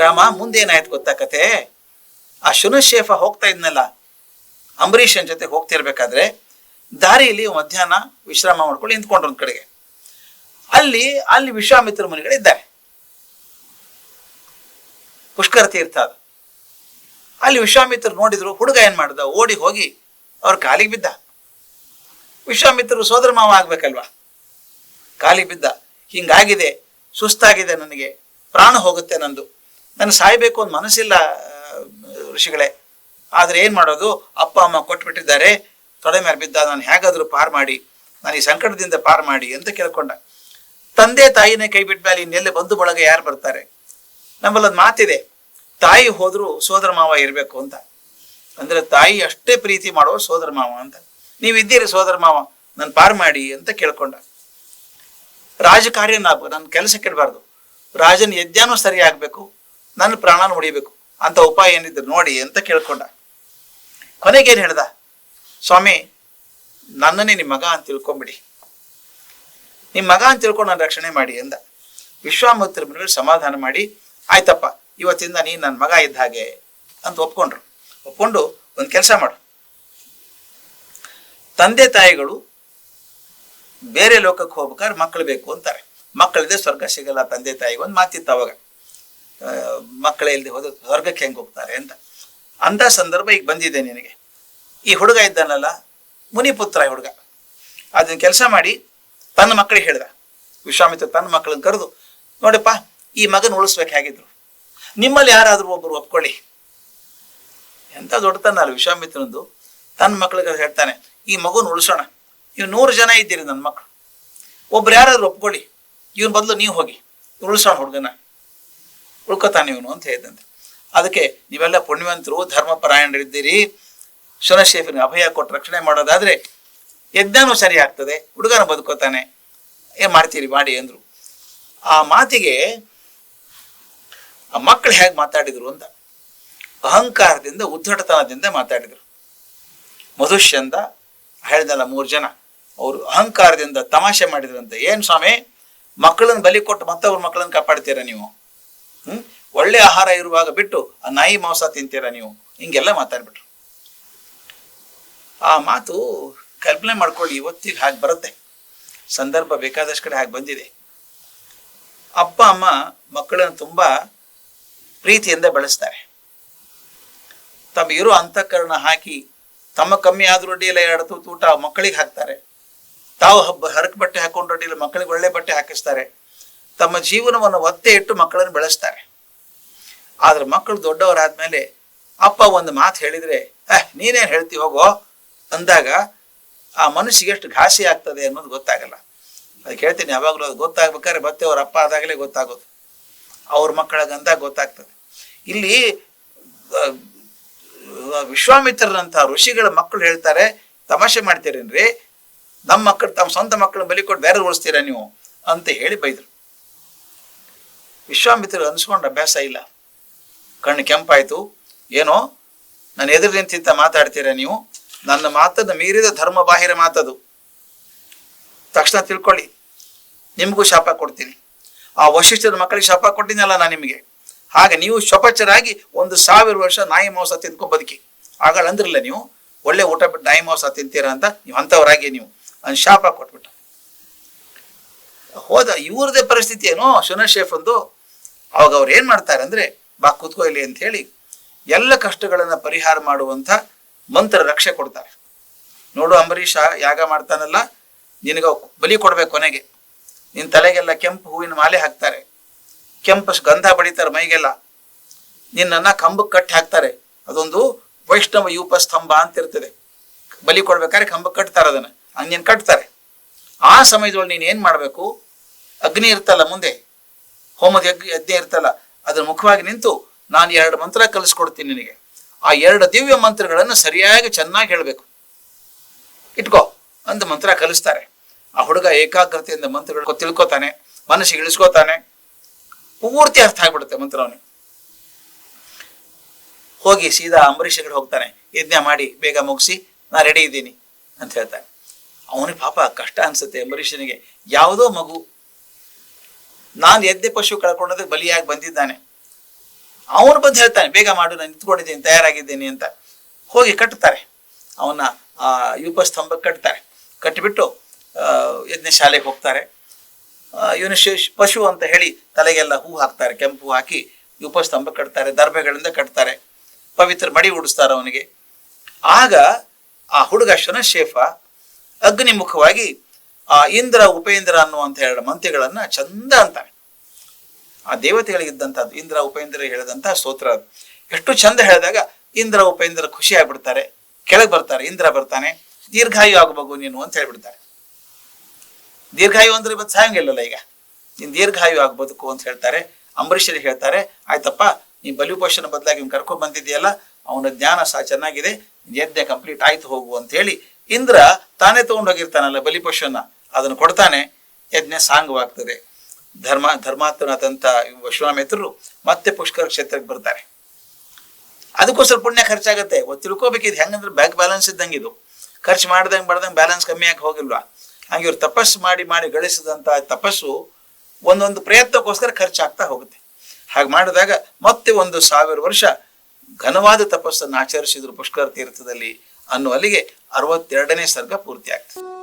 ರಾಮ ಮುಂದೇನಾಯ್ತು ಗೊತ್ತಾ ಕತೆ ಆ ಶುನಶೇಫ ಹೋಗ್ತಾ ಇದ್ನಲ್ಲ, ಅಂಬರೀಷನ್ ಜೊತೆ ಹೋಗ್ತಿರ್ಬೇಕಾದ್ರೆ ದಾರಿಯಲ್ಲಿ ಮಧ್ಯಾಹ್ನ ವಿಶ್ರಾಮ ಮಾಡ್ಕೊಂಡು ನಿಂತ್ಕೊಂಡ್ರು ಒಂದ್ ಕಡೆಗೆ. ಅಲ್ಲಿ ಅಲ್ಲಿ ವಿಶ್ವಾಮಿತ್ರ ಮುನಿಗಳಿದ್ದಾರೆ. ಪುಷ್ಕರ ತೀರ್ಥ ಅದು. ಅಲ್ಲಿ ವಿಶ್ವಾಮಿತ್ರರು ನೋಡಿದ್ರು, ಹುಡುಗ ಏನ್ ಮಾಡ್ದ? ಓಡಿ ಹೋಗಿ ಅವ್ರ ಕಾಲಿಗೆ ಬಿದ್ದ. ವಿಶ್ವಾಮಿತ್ರರು ಸೋದರ ಮಾವ ಆಗ್ಬೇಕಲ್ವಾ? ಕಾಲಿಗೆ ಬಿದ್ದ. ಹಿಂಗಾಗಿದೆ, ಸುಸ್ತಾಗಿದೆ ನನಗೆ. ಪ್ರಾಣ ಹೋಗುತ್ತೆ ನಂದು. ನನಗೆ ಸಾಯ್ಬೇಕು ಅಂತ ಮನಸ್ಸಿಲ್ಲ ಋಷಿಗಳೇ. ಆದ್ರೆ ಏನ್ ಮಾಡೋದು? ಅಪ್ಪ, ಅಮ್ಮ ಕೊಟ್ಬಿಟ್ಟಿದ್ದಾರೆ. ತೊಡೆ ಮೇಲೆ ಬಿದ್ದ ನಾನು ಹೇಗಾದ್ರೂ ಪಾರ್ ಮಾಡಿ, ನಾನು ಈ ಸಂಕಟದಿಂದ ಪಾರ್ ಮಾಡಿ ಅಂತ ಕೇಳ್ಕೊಂಡ. ತಂದೆ ತಾಯಿನೇ ಕೈ ಬಿಟ್ಟ ಮೇಲೆ ಇನ್ನೆಲ್ಲ ಬಂಧು ಬಳಗ ಯಾರು ಬರ್ತಾರೆ? ನಮ್ಮಲ್ಲೊಂದು ಮಾತಿದೆ. ತಾಯಿ ಹೋದ್ರು ಸೋದರ ಮಾವ ಇರಬೇಕು ಅಂತ. ಅಂದ್ರೆ ತಾಯಿ ಅಷ್ಟೇ ಪ್ರೀತಿ ಮಾಡುವ ಸೋದರ ಮಾವ ಅಂತ. ನೀವು ಇದ್ದೀರಿ ಸೋದರ ಮಾವ, ನಾನು ಪಾರ್ ಮಾಡಿ ಅಂತ ಕೇಳ್ಕೊಂಡ. ರಾಜಕಾರ್ಯ ನನ್ನ ಕೆಲಸ ಕೆಡಬಾರ್ದು ರಾಜನ ಯಜ್ಞಾನೂ ಸರಿ ಆಗ್ಬೇಕು. ನನ್ನ ಪ್ರಾಣನ ಉಳಿಬೇಕು ಅಂತ ಉಪಾಯ ಏನಿದ್ರು ನೋಡಿ ಅಂತ ಕೇಳ್ಕೊಂಡ. ಕೊನೆಗೇನು ಹೇಳ್ದ? ಸ್ವಾಮಿ, ನನ್ನನ್ನೇ ನಿಮ್ಮ ಮಗ ಅಂತ ತಿಳ್ಕೊಂಬಿಡಿ. ನಿಮ್ಮ ಮಗ ಅಂತ ತಿಳ್ಕೊಂಡು ನಾನು ರಕ್ಷಣೆ ಮಾಡಿ ಅಂದ. ವಿಶ್ವಾಮಿತ್ರ ಮುನಿಗಳು ಸಮಾಧಾನ ಮಾಡಿ, ಆಯ್ತಪ್ಪ, ಇವತ್ತಿಂದ ನೀ ನನ್ನ ಮಗ ಇದ್ದ ಹಾಗೆ ಅಂತ ಒಪ್ಕೊಂಡ್ರು. ಒಪ್ಕೊಂಡು ಒಂದು ಕೆಲಸ ಮಾಡು. ತಂದೆ ತಾಯಿಗಳು ಬೇರೆ ಲೋಕಕ್ಕೆ ಹೋಗ್ಬೇಕಾದ್ರೆ ಮಕ್ಕಳು ಬೇಕು ಅಂತಾರೆ. ಮಕ್ಕಳಿದೆ ಸ್ವರ್ಗ ಸಿಗಲ್ಲ ತಂದೆ ತಾಯಿಗೆ ಒಂದು ಮಾತಿತ್ತು ಅವಾಗ. ಮಕ್ಕಳೇ ಇಲ್ಲದೆ ಹೋದ ಸ್ವರ್ಗಕ್ಕೆ ಹೆಂಗೆ ಹೋಗ್ತಾರೆ ಅಂತ. ಅಂಥ ಸಂದರ್ಭ ಈಗ ಬಂದಿದೆ ನಿನಗೆ. ಈ ಹುಡುಗ ಇದ್ದಾನಲ್ಲ, ಮುನಿಪುತ್ರ ಹುಡುಗ. ಅದನ್ನ ಕೆಲಸ ಮಾಡಿ ತನ್ನ ಮಕ್ಕಳಿಗೆ ಹೇಳ್ದ. ವಿಶ್ವಾಮಿತ್ರ ತನ್ನ ಮಕ್ಕಳನ್ನ ಕರೆದು, ನೋಡಪ್ಪ, ಈ ಮಗನ ಉಳಿಸ್ಬೇಕು ಹೇಗಿದ್ರು? ನಿಮ್ಮಲ್ಲಿ ಯಾರಾದರೂ ಒಬ್ಬರು ಒಪ್ಕೊಳ್ಳಿ. ಎಂತ ದೊಡ್ಡತನ ಅಲ್ಲ ವಿಶ್ವಾಮಿತ್ರನದು ತನ್ನ ಮಕ್ಕಳಿಗೆ ಹೇಳ್ತಾನೆ, ಈ ಮಗುನ ಉಳಿಸೋಣ. ನೀವು ನೂರು ಜನ ಇದ್ದೀರಿ ನನ್ನ ಮಕ್ಕಳು ಒಬ್ರು ಯಾರಾದ್ರೂ ಒಪ್ಕೊಳ್ಳಿ. ಇವನ್ ಬದಲು ನೀವು ಹೋಗಿ. ಉಳಿಸೋಣ ಹುಡುಗನ. ಉಳ್ಕೊತಾನೆ ಇವನು ಅಂತ ಹೇಳಿದಂತೆ. ಅದಕ್ಕೆ ನೀವೆಲ್ಲ ಪುಣ್ಯವಂತರು, ಧರ್ಮಪರಾಯಣರಿದ್ದೀರಿ. ಶುನಶೇಫಿನ ಅಭಯ ಕೊಟ್ಟು ರಕ್ಷಣೆ ಮಾಡೋದಾದ್ರೆ ಯಜ್ಞಾನು ಸರಿ ಆಗ್ತದೆ, ಹುಡುಗನ ಬದುಕೋತಾನೆ. ಏನ್ ಮಾಡ್ತೀರಿ, ಮಾಡಿ ಅಂದ್ರು. ಆ ಮಾತಿಗೆ ಆ ಮಕ್ಕಳು ಹೇಗೆ ಮಾತಾಡಿದ್ರು ಅಂತ ಅಹಂಕಾರದಿಂದ ಉದ್ದಟತನದಿಂದ ಮಾತಾಡಿದ್ರು. ಮಧುಷ್ಯಂದ, ಹೇಳಿದಲ್ಲ ಮೂರು ಜನ, ಅವರು ಅಹಂಕಾರದಿಂದ ತಮಾಷೆ ಮಾಡಿದ್ರಂತೆ ಏನ್ ಸ್ವಾಮಿ, ಮಕ್ಕಳನ್ನ ಬಲಿ ಕೊಟ್ಟು ಮತ್ತವ್ರ ಮಕ್ಕಳನ್ನ ಕಾಪಾಡ್ತೀರಾ ನೀವು? ಒಳ್ಳೆ ಆಹಾರ ಇರುವಾಗ ಬಿಟ್ಟು ಆ ನಾಯಿ ಮಾಂಸ ತಿಂತೀರಾ ನೀವು? ಹಿಂಗೆಲ್ಲ ಮಾತಾಡ್ಬಿಟ್ರು. ಆ ಮಾತು ಕಲ್ಪನೆ ಮಾಡ್ಕೊಳ್ಳಿ, ಇವತ್ತಿಗೆ ಹಾಗೆ ಬರುತ್ತೆ. ಸಂದರ್ಭ ಬೇಕಾದಷ್ಟು ಕಡೆ ಹಾಗೆ ಬಂದಿದೆ. ಅಪ್ಪ, ಅಮ್ಮ ಮಕ್ಕಳನ್ನು ತುಂಬಾ ಪ್ರೀತಿಯಿಂದ ಬೆಳೆಸ್ತಾರೆ. ತಮ್ಮ ಇರೋ ಅಂತಃಕರಣ ಹಾಕಿ ತಮ್ಮ ಕಮ್ಮಿ ಆದ್ರೂ ಅಡ್ಡಿಯಲ್ಲ ಎರಡು ತೂಟ ಊಟ ಮಕ್ಕಳಿಗೆ ಹಾಕ್ತಾರೆ. ತಾವು ಹಬ್ಬ ಹರಕ್ ಬಟ್ಟೆ ಹಾಕೊಂಡು ಅಡ್ಡಿಲ್ಲ ಮಕ್ಕಳಿಗೆ ಒಳ್ಳೆ ಬಟ್ಟೆ ಹಾಕಿಸ್ತಾರೆ. ತಮ್ಮ ಜೀವನವನ್ನು ಒತ್ತೆ ಇಟ್ಟು ಮಕ್ಕಳನ್ನು ಬೆಳೆಸ್ತಾರೆ. ಆದ್ರೆ ಮಕ್ಕಳು ದೊಡ್ಡವರಾದ್ಮೇಲೆ ಅಪ್ಪ ಒಂದು ಮಾತು ಹೇಳಿದ್ರೆ ಅಹ್ ನೀನೇನ್ ಹೇಳ್ತಿ ಹೋಗೋ? ಅಂದಾಗ, ಆ ಮನಸ್ಸಿಗೆ ಎಷ್ಟು ಘಾಸಿ ಆಗ್ತದೆ ಅನ್ನೋದು ಗೊತ್ತಾಗಲ್ಲ. ಅದಕ್ಕೆ ಹೇಳ್ತೀನಿ ಯಾವಾಗಲೂ ಅದು ಗೊತ್ತಾಗ್ಬೇಕಾದ್ರೆ ಮತ್ತೆ ಅವ್ರ ಅಪ್ಪ ಆದಾಗಲೇ ಗೊತ್ತಾಗೋದು. ಅವ್ರ ಮಕ್ಕಳ ಗಂಧ ಗೊತ್ತಾಗ್ತದೆ. ಇಲ್ಲಿ ವಿಶ್ವಾಮಿತ್ರರಂತಹ ವಿಶ್ವಾಮಿತ್ರರಂತ ಋಷಿಗಳ ಮಕ್ಕಳು ಹೇಳ್ತಾರೆ, ತಮಾಷೆ ಮಾಡ್ತೀರೇನ್ರಿ? ನಮ್ಮ ಮಕ್ಕಳು, ತಮ್ಮ ಸ್ವಂತ ಮಕ್ಕಳನ್ನ ಬಲಿ ಕೊಟ್ಟು ಬೇರೆ ಉಳಿಸ್ತೀರಾ ನೀವು? ಅಂತ ಹೇಳಿ ಬೈದ್ರು. ವಿಶ್ವಾಮಿತ್ರ ಅನ್ಸ್ಕೊಂಡ ಅಭ್ಯಾಸ ಇಲ್ಲ. ಕಣ್ಣು ಕೆಂಪಾಯಿತು. ಏನೋ ನಾನು ಎದುರು ನಿಂತಿಂತ ಮಾತಾಡ್ತೀರಾ ನೀವು? ನನ್ನ ಮಾತನ್ನು ಮೀರಿದ ಧರ್ಮ ಬಾಹಿರ ಮಾತದು. ತಕ್ಷಣ ತಿಳ್ಕೊಳ್ಳಿ. ನಿಮಗೂ ಶಾಪ ಕೊಡ್ತೀನಿ. ಆ ವಶಿಷ್ಠರ ಮಕ್ಕಳಿಗೆ ಶಾಪ ಕೊಟ್ಟಿದ್ದೀನಲ್ಲ ನಾನು ನಿಮಗೆ. ಹಾಗೆ ನೀವು ಶಪಚರಾಗಿ ಒಂದು ಸಾವಿರ ವರ್ಷ ನಾಯಿ ಮಾಂಸ ತಿಂದ್ಕೊಂಡು ಬದುಕಿ. ಆಗಳಂದ್ರಲ್ಲ ನೀವು, ಒಳ್ಳೆ ಊಟ ಬಿಟ್ಟು ನಾಯಿ ಮಾಂಸ ತಿಂತೀರಾ ಅಂತ ನೀವು ಅಂಥವರಾಗಿ ನೀವು. ಅನ್ ಶಾಪ ಕೊಟ್ಬಿಟ್ಟ. ಹೋದ ಇವ್ರದೇ ಪರಿಸ್ಥಿತಿ ಏನೋ, ಶುನಶೇಫ್ ಒಂದು ಅವಾಗ ಅವ್ರು ಏನ್ ಮಾಡ್ತಾರೆ ಅಂದ್ರೆ, ಬಾ ಕೂತ್ಕೋ ಇಲ್ಲಿ ಅಂತ ಹೇಳಿ ಎಲ್ಲ ಕಷ್ಟಗಳನ್ನ ಪರಿಹಾರ ಮಾಡುವಂತ ಮಂತ್ರ ರಕ್ಷೆ ಕೊಡ್ತಾರೆ. ನೋಡು ಅಂಬರೀಷ ಯಾಗ ಮಾಡ್ತಾನಲ್ಲ, ನಿನಗ ಬಲಿ ಕೊಡ್ಬೇಕು ಕೊನೆಗೆ. ನಿನ್ ತಲೆಗೆಲ್ಲ ಕೆಂಪು ಹೂವಿನ ಮಾಲೆ ಹಾಕ್ತಾರೆ. ಕೆಂಪು ಗಂಧ ಬಡಿತಾರೆ ಮೈಗೆಲ್ಲ. ನಿನ್ನನ್ನ ಕಂಬಕ್ಕೆ ಕಟ್ಟಿ ಹಾಕ್ತಾರೆ. ಅದೊಂದು ವೈಷ್ಣವ ಯೂಪ ಸ್ತಂಭ ಅಂತ ಇರ್ತದೆ ಬಲಿ ಕೊಡ್ಬೇಕಾದ್ರೆ ಕಂಬಕ್ಕೆ ಕಟ್ತಾರೆ ಅದನ್ನ. ಹಂಗೆ ಕಟ್ತಾರೆ. ಆ ಸಮಯದೊಳಗೆ ನೀನ್ ಏನ್ ಮಾಡ್ಬೇಕು? ಅಗ್ನಿ ಇರ್ತಲ್ಲ ಮುಂದೆ. ಹೋಮದ ಯಜ್ಞ ಯಜ್ಞ ಇರ್ತಲ್ಲ, ಅದ್ರ ಮುಖವಾಗಿ ನಿಂತು ನಾನು ಎರಡು ಮಂತ್ರ ಕಲಿಸ್ಕೊಡ್ತೀನಿ ನಿನಗೆ. ಆ ಎರಡು ದಿವ್ಯ ಮಂತ್ರಗಳನ್ನು ಸರಿಯಾಗಿ ಚೆನ್ನಾಗಿ ಹೇಳಬೇಕು. ಇಟ್ಕೋ ಅಂತ ಮಂತ್ರ ಕಲಿಸ್ತಾರೆ. ಆ ಹುಡುಗ ಏಕಾಗ್ರತೆಯಿಂದ ಮಂತ್ರಗಳು ತಿಳ್ಕೊತಾನೆ, ಮನಸ್ಸಿಗೆ ಇಳಿಸ್ಕೋತಾನೆ. ಪೂರ್ತಿ ಅರ್ಥ ಆಗ್ಬಿಡುತ್ತೆ ಮಂತ್ರ ಹೋಗಿ ಸೀದಾ ಅಂಬರೀಷಗಳು ಹೋಗ್ತಾನೆ, ಯಜ್ಞ ಮಾಡಿ, ಬೇಗ ಮುಗಿಸಿ, ನಾ ರೆಡಿ ಇದ್ದೀನಿ ಅಂತ ಹೇಳ್ತಾನೆ. ಅವನಿಗೆ ಪಾಪ ಕಷ್ಟ ಅನ್ಸುತ್ತೆ ಅಂಬರೀಷನಿಗೆ. ಯಾವುದೋ ಮಗು ನಾನು ಎದ್ದೆ ಪಶು ಕಳ್ಕೊಂಡೋದಕ್ಕೆ ಬಲಿಯಾಗಿ ಬಂದಿದ್ದಾನೆ. ಅವನು ಬಂದು ಹೇಳ್ತಾನೆ, ಬೇಗ ಮಾಡು, ನಾನು ನಿಂತ್ಕೊಂಡಿದ್ದೀನಿ, ತಯಾರಾಗಿದ್ದೀನಿ ಅಂತ. ಹೋಗಿ ಕಟ್ತಾರೆ. ಅವನ ಆ ಸ್ತಂಭಕ್ಕೆ ಕಟ್ತಾರೆ. ಕಟ್ಟಿಬಿಟ್ಟು ಯಜ್ಞ ಯಜ್ಞಶಾಲೆಗೆ ಹೋಗ್ತಾರೆ. ಇವನು ಪಶು ಅಂತ ಹೇಳಿ ತಲೆಗೆಲ್ಲ ಹೂ ಹಾಕ್ತಾರೆ, ಕೆಂಪು ಹಾಕಿ ಸ್ತಂಭ ಕಟ್ತಾರೆ, ದರ್ಭೆಗಳಿಂದ ಕಟ್ತಾರೆ. ಪವಿತ್ರ ಮಡಿ ಉಡಿಸ್ತಾರೆ ಅವನಿಗೆ. ಆಗ ಆ ಹುಡುಗ ಶನಶೇಫ ಅಗ್ನಿಮುಖವಾಗಿ ಆ ಇಂದ್ರ, ಉಪೇಂದ್ರ ಅನ್ನುವಂತ ಎರಡು ಮಂತ್ರಿಗಳನ್ನ ಚಂದ ಅಂತಾರೆ. ಆ ದೇವತೆಗಳಿಗಿದ್ದಂಥದ್ದು ಇಂದ್ರ, ಉಪೇಂದ್ರ ಹೇಳಿದಂತಹ ಸ್ತೋತ್ರ ಅದು. ಎಷ್ಟು ಚಂದ ಹೇಳಿದಾಗ ಇಂದ್ರ, ಉಪೇಂದ್ರ ಖುಷಿ ಆಗ್ಬಿಡ್ತಾರೆ, ಕೆಳಗೆ ಬರ್ತಾರೆ, ಇಂದ್ರ ಬರ್ತಾನೆ, ದೀರ್ಘಾಯು ಆಗಬಹುದು ನೀನು ಅಂತ ಹೇಳ್ಬಿಡ್ತಾರೆ. ದೀರ್ಘಾಯು ಅಂದ್ರೆ ಇವತ್ತು ಸಾಯಂಗಿಲ್ಲಲ್ಲ ಈಗ? ನೀನ್ ದೀರ್ಘಾಯು ಆಗ್ಬೋದಕ್ಕು ಅಂತ ಹೇಳ್ತಾರೆ ಅಂಬರೀಷರಿಗೆ ಹೇಳ್ತಾರೆ, ಆಯ್ತಪ್ಪ ನೀ ಬಲಿಪೋಷಣ ಬದಲಾಗಿ ಇವ್ನು ಕರ್ಕೊಂಡ್ ಬಂದಿದ್ಯಲ್ಲ ಅವನ ಜ್ಞಾನ ಸಹ ಚೆನ್ನಾಗಿದೆ ಯಜ್ಞ ಕಂಪ್ಲೀಟ್ ಆಯ್ತು ಹೋಗು ಅಂತ ಹೇಳಿ ಇಂದ್ರ ತಾನೇ ತಗೊಂಡೋಗಿರ್ತಾನಲ್ಲ ಬಲಿಪಶುವನ್ನ ಅದನ್ನು ಕೊಡ್ತಾನೆ, ಯಜ್ಞ ಸಾಂಗವಾಗ್ತದೆ. ಧರ್ಮ ಧರ್ಮಾತ್ಮನಾದಂಥ ವಿಶ್ವಾಮಿತ್ರರು ಮತ್ತೆ ಪುಷ್ಕರ ಕ್ಷೇತ್ರಕ್ಕೆ ಬರ್ತಾರೆ. ಅದಕ್ಕೋಸ್ಕರ ಪುಣ್ಯ ಖರ್ಚಾಗತ್ತೆ. ತಿಳ್ಕೋಬೇಕು ಇದು ಹೆಂಗಂದ್ರೆ ಬ್ಯಾಂಕ್ ಬ್ಯಾಲೆನ್ಸ್ ಇದ್ದಂಗೆ ಇದು. ಖರ್ಚು ಮಾಡ್ದಂಗೆ ಮಾಡ್ದಂಗೆ ಬ್ಯಾಲೆನ್ಸ್ ಕಮ್ಮಿ ಆಗಿ ಹೋಗಿಲ್ವಾ ಹಂಗೆ ಇವ್ರು ತಪಸ್ಸು ಮಾಡಿ ಮಾಡಿ ಗಳಿಸಿದಂತ ತಪಸ್ಸು ಒಂದೊಂದು ಪ್ರಯತ್ನಕ್ಕೋಸ್ಕರ ಖರ್ಚಾಗ್ತಾ ಹೋಗುತ್ತೆ. ಹಾಗೆ ಮಾಡಿದಾಗ ಮತ್ತೆ ಒಂದು ಸಾವಿರ ವರ್ಷ ಘನವಾದ ತಪಸ್ಸನ್ನು ಆಚರಿಸಿದ್ರು ಪುಷ್ಕರ ತೀರ್ಥದಲ್ಲಿ ಅನ್ನುವಲ್ಲಿಗೆ ಅರವತ್ತೆರಡನೇ ಸರ್ಗ ಪೂರ್ತಿ ಆಗ್ತದೆ